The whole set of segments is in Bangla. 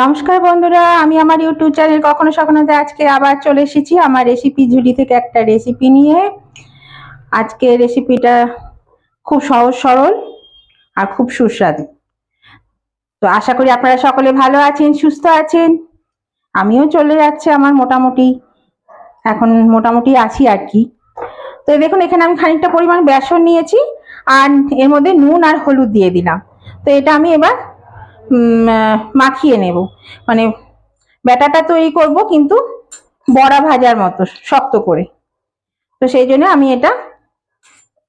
নমস্কার বন্ধুরা, আমি আমার ইউটিউব চ্যানেল কখনো সখনোতে আজকে আবার চলে এসেছি আমার রেসিপি ঝুলি থেকে একটা রেসিপি নিয়ে। আজকে রেসিপিটা খুব সহজ, সরল আর খুব সুস্বাদু। তো আশা করি আপনারা সকলে ভালো আছেন, সুস্থ আছেন। আমিও চলে যাচ্ছে আমার মোটামুটি, এখন মোটামুটি আছি আর কি। তো দেখুন, এখানে আমি খানিকটা পরিমাণ বেসন নিয়েছি আর এর মধ্যে নুন আর হলুদ দিয়ে দিলাম। তো এটা আমি এবার মাখিয়ে নেব। মানে ব্যাটাটা তৈরি করব, কিন্তু বড়া ভাজার মতো, শক্ত করে। তো সেই জন্য আমি এটা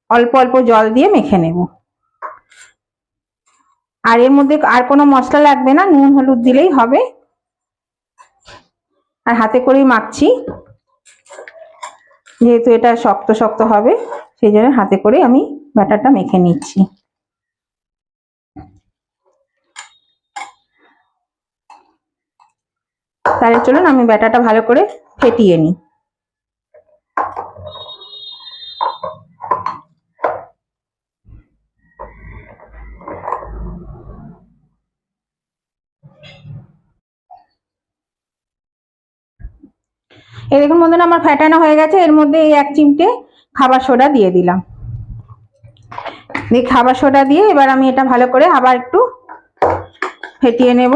অল্প অল্প জল দিয়ে মেখে নেব। আর এর মধ্যে আর কোনো মশলা লাগবে না, নুন, হলুদ দিলেই হবে। আর হাতে করেই মাখছি, যেহেতু এটা শক্ত শক্ত হবে, সেই জন্য হাতে করে আমি ব্যাটারটা মেখে নিচ্ছি। তাহলে চলুন আমি ব্যাটাটা ভালো করে ফেটিয়ে নিই। এই দেখুন বন্ধুরা, আমার ফ্যাটানো হয়ে গেছে। এর মধ্যে এই এক চিমটে খাবার সোডা দিয়ে দিলাম। দিয়ে খাবার সোডা দিয়ে এবার আমি এটা ভালো করে আবার একটু ফেটিয়ে নেব।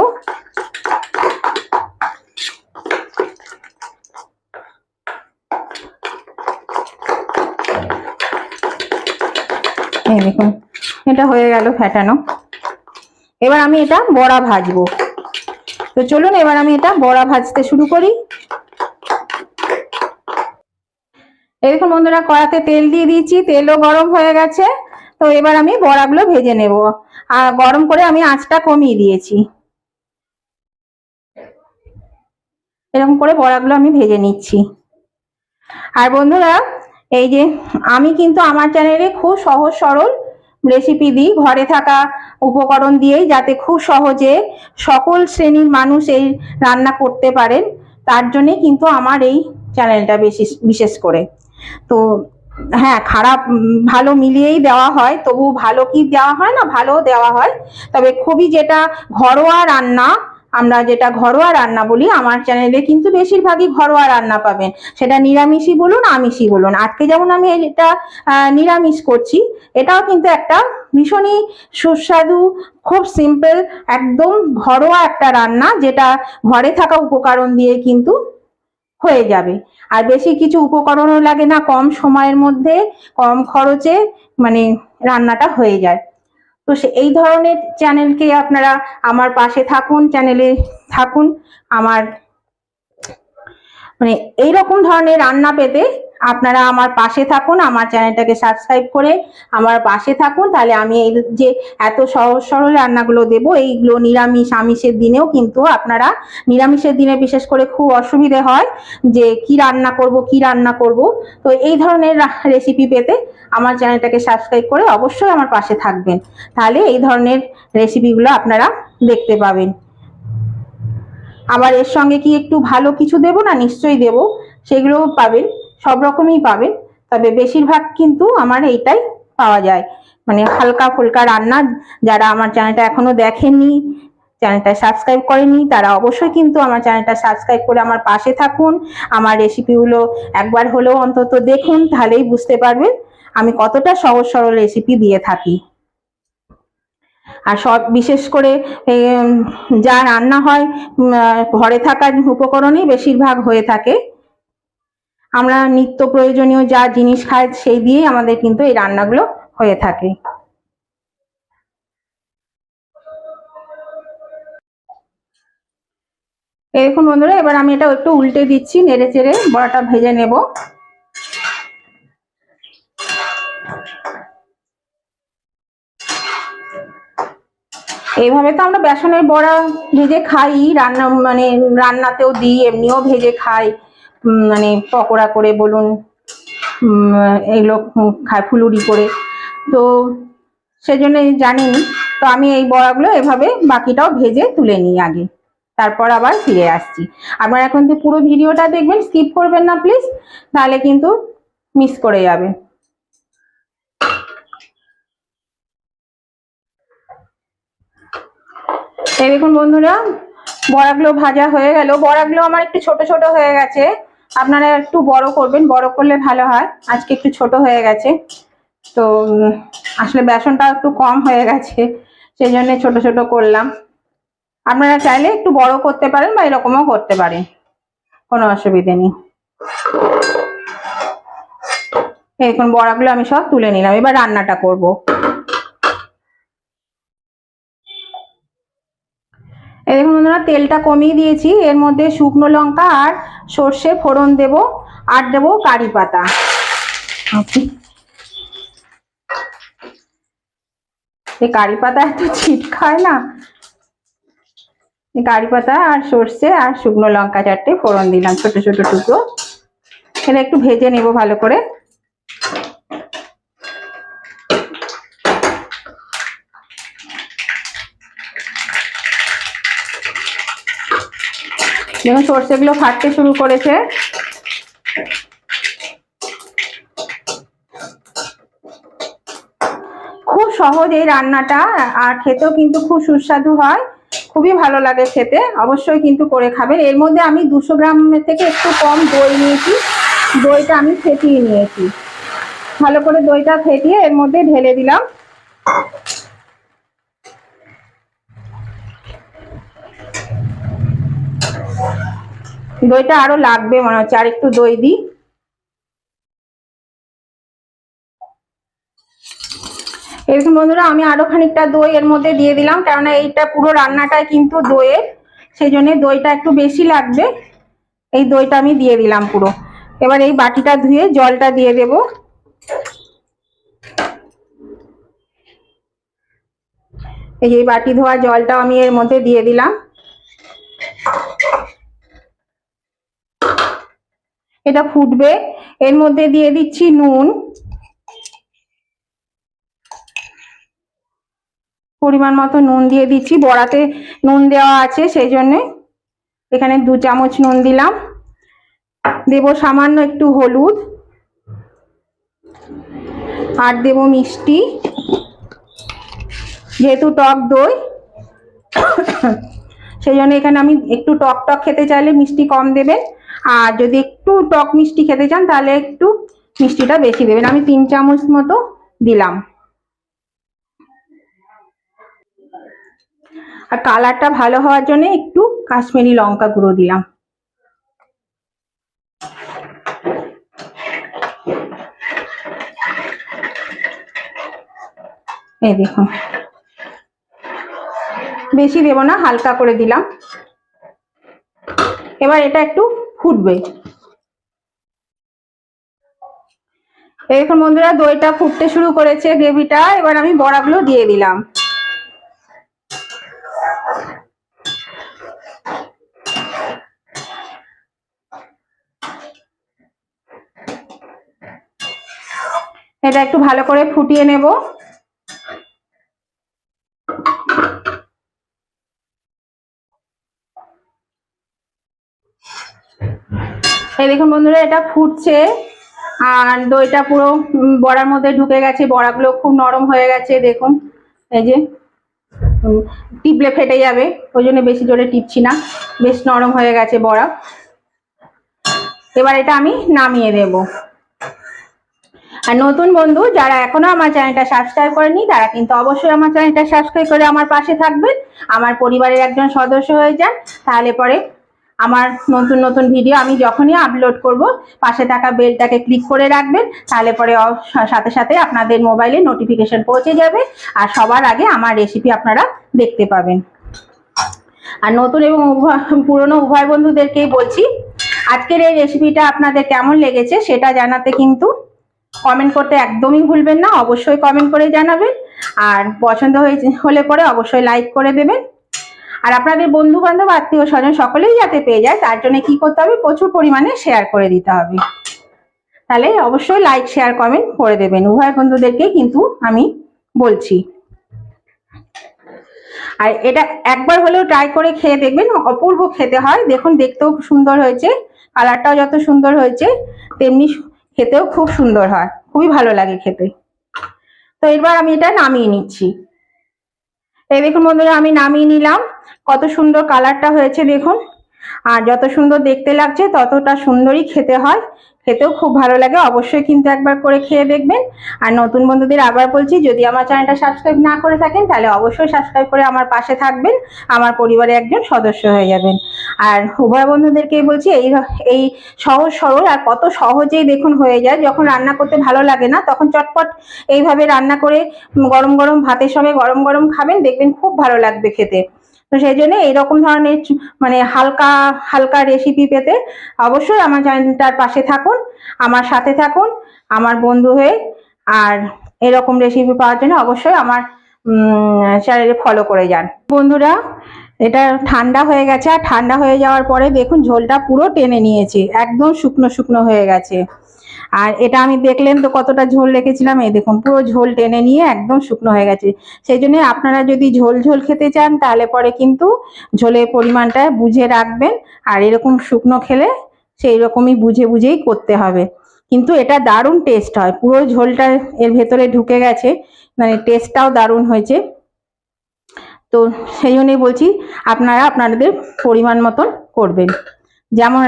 এই দেখুন, এটা হয়ে গেল ফ্যাটানো এবার আমি এটা বড়া ভাজবো। তো চলুন, এবার আমি এটা বড়া ভাজতে শুরু করি। দেখুন বন্ধুরা, কড়াতে তেল দিয়ে দিয়েছি, তেলও গরম হয়ে গেছে। তো এবার আমি বড়াগুলো ভেজে নেব। আর গরম করে আমি আঁচটা কমিয়ে দিয়েছি। এরকম করে বড়াগুলো আমি ভেজে নিচ্ছি। আর বন্ধুরা এই যে আমি কিন্তু আমার চ্যানেলে খুব সহজ সরল রেসিপি দিই। ঘরে থাকা উপকরণ দিয়েই যাতে খুব সহজে সকল শ্রেণির মানুষ এই রান্না করতে পারেন। তার জন্যে কিন্তু আমার এই চ্যানেলটা বেশি, বিশেষ করে। তো হ্যাঁ খারাপ ভালো মিলিয়েই দেওয়া হয় তবু ভালো কি দেওয়া হয় না ভালো দেওয়া হয়। তবে খুবই যেটা ঘরোয়া রান্না আমরা যেটা ঘরোয়া রান্না বলি, আমার চ্যানেলে কিন্তু বেশিরভাগই ঘরোয়া রান্না পাবেন। সেটা নিরামিষই বলুন, আমিষই বলুন। আজকে যেমন আমি এটা নিরামিষ করছি, এটাও কিন্তু একটা ভীষণই সুস্বাদু, খুব সিম্পল একদম ঘরোয়া একটা রান্না, যেটা ঘরে থাকা উপকরণ দিয়ে কিন্তু হয়ে যাবে। আর বেশি কিছু উপকরণও লাগে না, কম সময়ের মধ্যে, কম খরচে মানে রান্নাটা হয়ে যায়। তো এই ধরনের চ্যানেলকে আপনারা আমার পাশে থাকুন, চ্যানেলে থাকুন। আমার মানে এইরকম ধরনের রান্না পেতে আপনারা আমার পাশে থাকুন, আমার চ্যানেলটাকে সাবস্ক্রাইব করে আমার পাশে থাকুন। তাহলে আমি এই যে এত সহজ সরল রান্নাগুলো দেবো, এইগুলো নিরামিষ, আমিষের দিনেও কিন্তু আপনারা নিরামিষের দিনে বিশেষ করে খুব অসুবিধে হয় যে কি রান্না করব, কি রান্না করব। তো এই ধরনের রেসিপি পেতে আমার চ্যানেলটাকে সাবস্ক্রাইব করে অবশ্যই আমার পাশে থাকবেন। তাহলে এই ধরনের রেসিপিগুলো আপনারা দেখতে পাবেন। আবার এর সঙ্গে কি একটু ভালো কিছু দেব না? নিশ্চয়ই দেব। সেগুলোও পাবেন। সব রকমই পাবেন তবে বেশিরভাগ কিন্তু আমার এইটাই পাওয়া যায়। মানে হালকা ফুলকা রান্না, যারা আমার চ্যানেলটা এখনও দেখেননি, চ্যানেলটা সাবস্ক্রাইব করেনি তারা অবশ্যই কিন্তু আমার চ্যানেলটা সাবস্ক্রাইব করে আমার পাশে থাকুন। আমার রেসিপিগুলো একবার হলেও অন্তত দেখুন, তাহলেই বুঝতে পারবেন আমি কতটা সহজ সরল রেসিপি দিয়ে থাকি। আর সব, বিশেষ করে যা রান্না হয় ঘরে থাকার উপকরণেই বেশিরভাগ হয়ে থাকে। আমরা নিত্য প্রয়োজনীয় যা জিনিস খাই সেই দিয়েই আমাদের কিন্তু এই রান্নাগুলো হয়ে থাকে। দেখুন বন্ধুরা, এবার আমি এটা একটু উল্টে দিচ্ছি, নেড়ে চেড়ে বড়াটা ভেজে নেব। এইভাবে তো আমরা বেসনের বড়া ভেজে খাই, রান্না মানে রান্নাতেও দিই, এমনিও ভেজে খাই। মানে পকোড়া করে বলুন এগুলো খায় ফুলুরি করে। তো সেজন্য জানিনি। তো আমি এই বড়াগুলো এভাবে বাকিটাও ভেজে তুলে নিই আগে। তারপর আবার ফিরে আসছি। আপনারা এখন তো পুরো ভিডিওটা দেখবেন স্কিপ করবেন না প্লিজ তাহলে কিন্তু মিস করে যাবে। এই দেখুন বন্ধুরা, বড়াগুলো ভাজা হয়ে গেল। বড়াগুলো আমার একটু ছোট ছোট হয়ে গেছে। আপনারা একটু বড় করবেন, বড় করলে ভালো হয়। আজকে একটু ছোট হয়ে গেছে। তো আসলে বেসনটা একটু কম হয়ে গেছে, সেই জন্য ছোট ছোট করলাম। আপনারা চাইলে একটু বড় করতে পারেন বা এরকমও করতে পারেন। কোনো অসুবিধে নেই। এখন বড়াগুলো আমি সব তুলে নিলাম। এবার রান্নাটা করব। বন্ধুরা তেলটা কমিয়ে দিয়েছি। এর মধ্যে শুকনো লঙ্কা আর সর্ষে ফোড়ন দেব আর দেব কারি পাতা। এই কারি পাতা এত ছিট খায় না। এই কারি পাতা আর সর্ষে আর শুকনো লঙ্কা চারটে ফোড়ন দিলাম ছোট ছোট টুকরো। এটা একটু ভেজে নেব ভালো করে। দেখুন, সর্ষেগুলো ফাটতে শুরু করেছে। খুব সহজ এই রান্নাটা, আর খেতেও কিন্তু খুব সুস্বাদু হয়। খুবই ভালো লাগে খেতে, অবশ্যই কিন্তু করে খাবেন। এর মধ্যে আমি দুশো গ্রাম থেকে একটু কম দই নিয়েছি। দইটা আমি ফেটিয়ে নিয়েছি। ভালো করে দইটা ফেটিয়ে এর মধ্যে ঢেলে দিলাম। দইটা আরও লাগবে, মনে হচ্ছে। আর একটু দই দিই। এরকম বন্ধুরা, আমি আরও খানিকটা দই এর মধ্যে দিয়ে দিলাম, কেননা এইটা পুরো রান্নাটাই কিন্তু দইয়ের। সেই জন্য দইটা একটু বেশি লাগবে। এই দইটা আমি দিয়ে দিলাম পুরো। এবার এই বাটিটা ধুয়ে জলটা দিয়ে দেব। এই বাটি ধোয়া জলটা আমি এর মধ্যে দিয়ে দিলাম। এটা ফুটবে। এর মধ্যে দিয়ে দিচ্ছি নুন। পরিমাণ মতো নুন দিয়ে দিচ্ছি। বড়াতে নুন দেওয়া আছে, সেই জন্যে এখানে দু চামচ নুন দিলাম। দেব সামান্য একটু হলুদ আর দেব মিষ্টি। যেহেতু টক দই, সেই জন্য এখানে আমি একটু টক টক খেতে চাইলে মিষ্টি কম দেবেন। আর যদি একটু টক মিষ্টি খেতে চান, তাহলে একটু মিষ্টিটা বেশি দেবেন। আমি তিন চামচ মতো দিলাম। আর কালারটা ভালো হওয়ার জন্য একটু কাশ্মীরি লঙ্কা গুঁড়ো দিলাম। এই দেখুন। বেশি দেব না, হালকা করে দিলাম। এবার এটা একটু ফুটবে। এই দেখুন বন্ধুরা, দইটা ফুটতে শুরু করেছে গ্রেভিটা। এবার আমি বড়াগুলো দিয়ে দিলাম। এটা একটু ভালো করে ফুটিয়ে নেব। এই দেখুন বন্ধুরা, এটা ফুটছে আর দইটা পুরো বড়ার মধ্যে ঢুকে গেছে, বড়াগুলো খুব নরম হয়ে গেছে, দেখুন। এই যে টিপলে ফেটে যাবে, ওই জন্য বেশি জোরে টিপছি না, বেশ নরম হয়ে গেছে বড়া। এবার এটা আমি নামিয়ে দেব। আর নতুন বন্ধু, যারা এখনও আমার চ্যানেলটা সাবস্ক্রাইব করেনি তারা কিন্তু অবশ্যই আমার চ্যানেলটা সাবস্ক্রাইব করে আমার পাশে থাকবেন। আমার পরিবারের একজন সদস্য হয়ে যান, তাহলে পরে আমার নতুন নতুন ভিডিও আমি যখনই আপলোড করব, পাশে থাকা বেলটাকে ক্লিক করে রাখবেন, তাহলে পরে সাথে সাথে আপনাদের মোবাইলে নোটিফিকেশন পৌঁছে যাবে আর সবার আগে আমার রেসিপি আপনারা দেখতে পাবেন। আর নতুন এবং পুরনো উভয় বন্ধুদেরকেই বলছি, আজকের এই রেসিপিটা আপনাদের কেমন লেগেছে সেটা জানাতে কিন্তু কমেন্ট করতে একদমই ভুলবেন না, অবশ্যই কমেন্ট করে জানাবেন, আর পছন্দ হয়েছে, হলে পরে অবশ্যই লাইক করে দেবেন। আর আপনাদের বন্ধু বান্ধব আত্মীয় স্বজন সকলেই যাতে পেয়ে যায়, তার জন্য কি করতে হবে? প্রচুর পরিমাণে শেয়ার করে দিতে হবে। তাহলে অবশ্যই লাইক শেয়ার কমেন্ট করে দেবেন। উভয় বন্ধুদেরকে কিন্তু আমি বলছি। আর এটা একবার হলেও ট্রাই করে খেয়ে দেখবেন, অপূর্ব খেতে হয়। দেখুন, দেখতেও সুন্দর হয়েছে। কালারটাও যত সুন্দর হয়েছে, তেমনি খেতেও খুব সুন্দর হয়। খুবই ভালো লাগে খেতে। তো এবার আমি এটা নামিয়ে নিচ্ছি। এই দেখুন বন্ধুরা, আমি নামিয়ে নিলাম। কত সুন্দর কালারটা হয়েছে দেখুন। আর যত সুন্দর দেখতে লাগছে, ততটা সুন্দরই খেতে হয়। খেতেও খুব ভালো লাগে। অবশ্যই কিন্তু একবার করে খেয়ে দেখবেন। আর নতুন বন্ধুদের আবার বলছি, যদি আমার চ্যানেলটা সাবস্ক্রাইব না করে থাকেন, তাহলে অবশ্যই সাবস্ক্রাইব করে আমার পাশে থাকবেন। আমার পরিবারে একজন সদস্য হয়ে যাবেন। আর উভয় বন্ধুদেরকেই বলছি, এই এই সহজ সরল আর কত সহজেই দেখুন হয়ে যায়। যখন রান্না করতে ভালো লাগে না, তখন চটপট এইভাবে রান্না করে গরম গরম ভাতের সঙ্গে গরম গরম খাবেন, দেখবেন খুব ভালো লাগবে খেতে। তো সেই জন্য এইরকম ধরনের মানে হালকা হালকা রেসিপি পেতে অবশ্যই আমার চ্যানেলটার পাশে থাকুন, আমার সাথে থাকুন, আমার বন্ধু হয়ে, আর এরকম রেসিপি পাওয়ার জন্য অবশ্যই আমার চ্যানেলে ফলো করে যান। বন্ধুরা এটা ঠান্ডা হয়ে গেছে, আর ঠান্ডা হয়ে যাওয়ার পরে দেখুন ঝোলটা পুরো টেনে নিয়েছে, একদম শুকনো শুকনো হয়ে গেছে। আর এটা আমি দেখলেন তো কতটা ঝোল রেখেছিলাম, এই দেখুন পুরো ঝোল টেনে নিয়ে একদম শুকনো হয়ে গেছে। সেই জন্য আপনারা যদি ঝোল ঝোল খেতে চান, তাহলে পরে কিন্তু ঝোলের পরিমাণটা বুঝে রাখবেন, আর এরকম শুকনো খেলে সেই রকমই বুঝে বুঝেই করতে হবে। কিন্তু এটা দারুণ টেস্ট হয়, পুরো ঝোলটা এর ভেতরে ঢুকে গেছে মানে টেস্টটাও দারুণ হয়েছে। তো সেই জন্যই বলছি, আপনারা আপনাদের পরিমাণ মতন করবেন। যেমন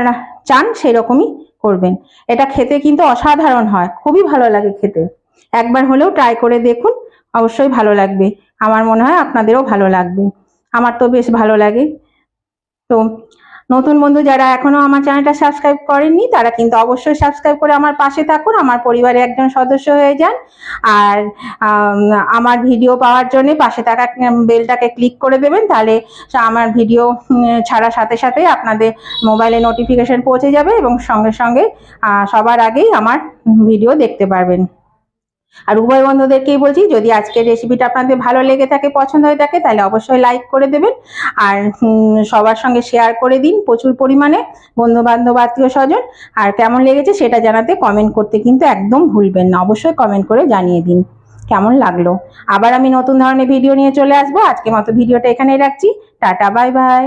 চান সেই রকমই করবেন। এটা খেতে কিন্তু অসাধারণ হয়, খুবই ভালো লাগে খেতে। একবার হলেও ট্রাই করে দেখুন, অবশ্যই ভালো লাগবে। আমার মনে হয় আপনাদেরও ভালো লাগবে। আমার তো বেশ ভালো লাগে। তো নতুন বন্ধু যারা এখনও আমার চ্যানেলটা সাবস্ক্রাইব করেননি, তারা কিন্তু অবশ্যই সাবস্ক্রাইব করে আমার পাশে থাকুন, আমার পরিবারের একজন সদস্য হয়ে যান। আর আমার ভিডিও পাওয়ার জন্য পাশে থাকা বেলটাকে ক্লিক করে দেবেন, তাহলে আমার ভিডিও ছাড়ার সাথে সাথে আপনাদের মোবাইলে নোটিফিকেশন পৌঁছে যাবে এবং সঙ্গে সঙ্গে সবার আগেই আমার ভিডিও দেখতে পারবেন। আর উভয় বন্ধুদেরকেই বলছি, যদি আজকের রেসিপিটা আপনাদের ভালো লেগে থাকে, পছন্দ হয়ে থাকে, তাহলে অবশ্যই লাইক করে দেবেন। আর সবার সঙ্গে শেয়ার করে দিন প্রচুর পরিমাণে বন্ধু বান্ধব আত্মীয় স্বজন। আর কেমন লেগেছে সেটা জানাতে কমেন্ট করতে কিন্তু একদম ভুলবেন না। অবশ্যই কমেন্ট করে জানিয়ে দিন। কেমন লাগল? আবার আমি নতুন ধরনের ভিডিও নিয়ে চলে আসব। আজকে মতো ভিডিওটা এখানেই রাখছি। Tata bye bye